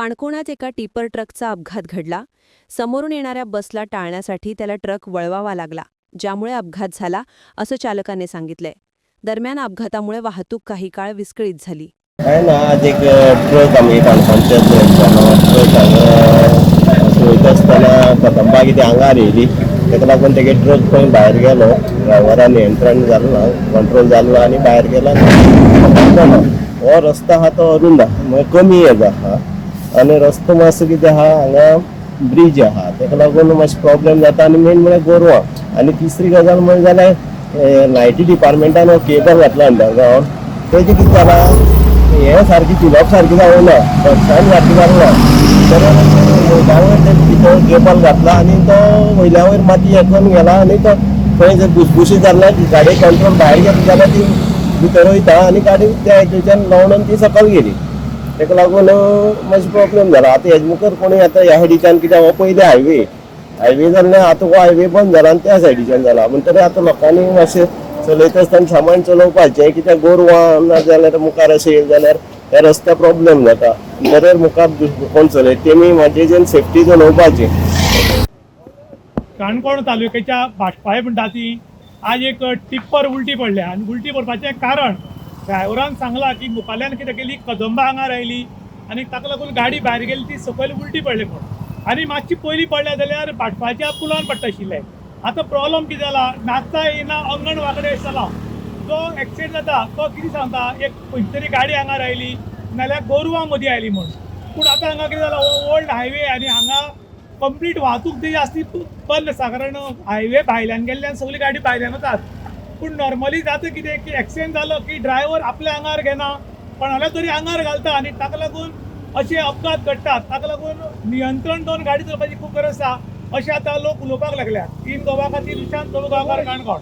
काणकोणात एका टिपर ट्रकचा अपघात घडला. समोरून येणाऱ्या बसला टाळण्यासाठी त्याला ट्रक वळवावा लागला ज्यामुळे अपघात झाला असं चालकाने सांगितलंय. दरम्यान अपघातामुळे वाहतूक काही काळ विस्कळीत झाली. काय ना आज एक ट्रक काणकोणच्या ट्रक हांगा वयता आसतना कदंबा कितें हांगार येयली ताका लागून तेगे ट्रक खंय भायर गेलो. ड्रायव्हरान नियंत्रण जालें ना कंट्रोल जालो आनी भायर गेला. हो, रस्ता हो रस्तो आहा तो अरुंद आहा. कमी हेजो आहा आनी रस्तो मातसो कितें आहा हांगा ब्रिज आहा ताका लागून मातशें प्रॉब्लेम जाता आनी मेन म्हळ्यार गोरवां आनी तिसरी गजाल म्हणजे जाल्यार लायटी डिपार्टमेंटान हो केबल घातला अंडरग्रावंड तेजें कितें जालां हें सारकी फिलप सारकी जावना बसायन सारकी जावना तर भितर केबल घातला आनी तो वयल्या वयर माती हेकून गेला आनी तो खंय जर भुसभुशी जाल्यार गाडी कंट्रोल भायर गेली जाल्यार ती भितर वयता आनी गाडी त्या हेतूच्यान लावन ती सकयल गेली ताका लागून मातशें प्रॉब्लेम जाला आतां हेजे मुखार कोणी आतां ह्या सायडीच्यान कित्याक हो पयले हायवे हायवे जाल्ल्यान आतां हो हायवे बंद जाला आनी त्या सायडीच्यान जाला म्हणटरी आतां लोकांनी मातशें चलयता आसतना सामान चलोवपाचें कित्याक गोरवां ना जाल्यार मुखार अशें येयलें जाल्यार त्या रस्त्या प्रॉब्लेम जाता बरें मुखार कोण चलयता तेमी मातशें सेफ्टी चलोवपाची काणकोण तालुक्याच्या भाटपाय म्हणटा ती आज एक टिप्पर उलटी पडल्या. आनी उलटी पडपाचें कारण ड्रायव्हरान सांगला की मुखाल्यान कितें केली कदंबा हांगा आयली आनी ताका लागून गाडी भायर गेली ती सकयल उलटी पडली म्हणून. आनी मातशी पयलीं पडल्या जाल्यार भाटपाच्या पुलान पडटा आशिल्लें आतां प्रॉब्लम कितें जाला? नाचता येना अंगण वांकडे चला जो एक्सिडेंट जाता तो कितें सांगता? एक खंयची तरी गाडी हांगा आयली नाल्यार गोरवां मदीं आयली म्हणून. पूण आतां हांगा कितें जाला? ओल्ड हायवे आनी हांगा कंप्लीट वाहतूक जी आसती ती बंद आसा कारण हायवे भायल्यान गेल्ल्यान सगळी गाडी भायल्यान वतात पूण नॉर्मली जाता कितें की एक्सिडेंट जालो की ड्रायव्हर आपल्या आंगार घेना पण कोणाल्या तरी आंगार घालता आनी ताका लागून असे अपघात घडटात ताका लागून नियंत्रण दोन गाडी चलपाची खूब गरज आसा अशें आतां लोक उलोवपाक लागल्यात. तीन गोवा खातीर निशांत प्रभू गांवकार काणकोण